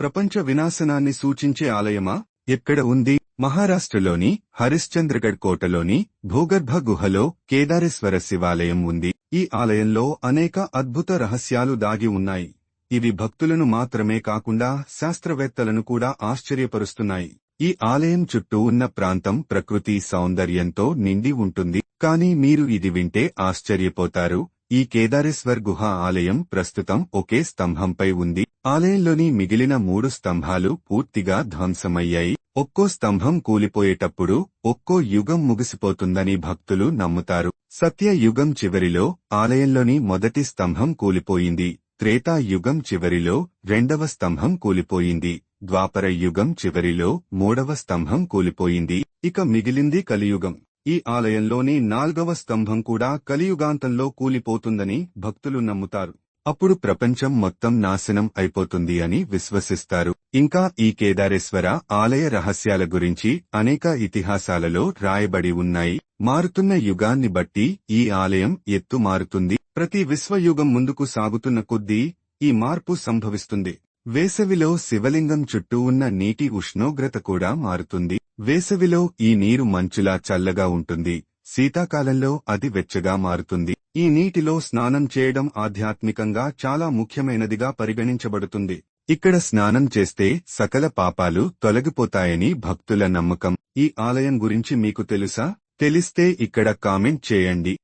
ప్రపంచ వినాశనాన్ని సూచించే ఆలయమా? ఎక్కడ ఉంది? మహారాష్ట్రలోని హరిశ్చంద్రగఢ్ కోటలోని భూగర్భ గుహలో కేదారేశ్వర శివాలయం ఉంది. ఈ ఆలయంలో అనేక అద్భుత రహస్యాలు దాగి ఉన్నాయి. ఇవి భక్తులను మాత్రమే కాకుండా శాస్త్రవేత్తలను కూడా ఆశ్చర్యపరుస్తున్నాయి. ఈ ఆలయం చుట్టూ ఉన్న ప్రాంతం ప్రకృతి సౌందర్యంతో నిండి ఉంటుంది. కానీ మీరు ఇది వింటే ఆశ్చర్యపోతారు. ఈ కేదారేశ్వర్ గుహ ఆలయం ప్రస్తుతం ఒకే స్తంభంపై ఉంది. ఆలయంలోని మిగిలిన మూడు స్తంభాలు పూర్తిగా ధ్వంసమయ్యాయి. ఒక్కో స్తంభం కూలిపోయేటప్పుడు ఒక్కో యుగం ముగిసిపోతుందని భక్తులు నమ్ముతారు. సత్య యుగం చివరిలో ఆలయంలోని మొదటి స్తంభం కూలిపోయింది. త్రేతా యుగం చివరిలో రెండవ స్తంభం కూలిపోయింది. ద్వాపర యుగం చివరిలో మూడవ స్తంభం కూలిపోయింది. ఇక మిగిలింది కలియుగం. ఈ ఆలయంలోని నాల్గవ స్తంభం కూడా కలియుగాంతంలో కూలిపోతుందని భక్తులు నమ్ముతారు. అప్పుడు ప్రపంచం మొత్తం నాశనం అయిపోతుంది అని విశ్వసిస్తారు. ఇంకా ఈ కేదారేశ్వర ఆలయ రహస్యాల గురించి అనేక ఇతిహాసాలలో రాయబడి ఉన్నాయి. మారుతున్న యుగాన్ని బట్టి ఈ ఆలయం ఎత్తు మారుతుంది. ప్రతి విశ్వయుగం ముందుకు సాగుతున్న కొద్దీ ఈ మార్పు సంభవిస్తుంది. వేసవిలో శివలింగం చుట్టూ ఉన్న నీటి ఉష్ణోగ్రత కూడా మారుతుంది. వేసవిలో ఈ నీరు మంచులా చల్లగా ఉంటుంది. శీతాకాలంలో అది వెచ్చగా మారుతుంది. ఈ నీటిలో స్నానం చేయడం ఆధ్యాత్మికంగా చాలా ముఖ్యమైనదిగా పరిగణించబడుతుంది. ఇక్కడ స్నానం చేస్తే సకల పాపాలు తొలగిపోతాయని భక్తుల నమ్మకం. ఈ ఆలయం గురించి మీకు తెలుసా? తెలిస్తే ఇక్కడ కామెంట్ చేయండి.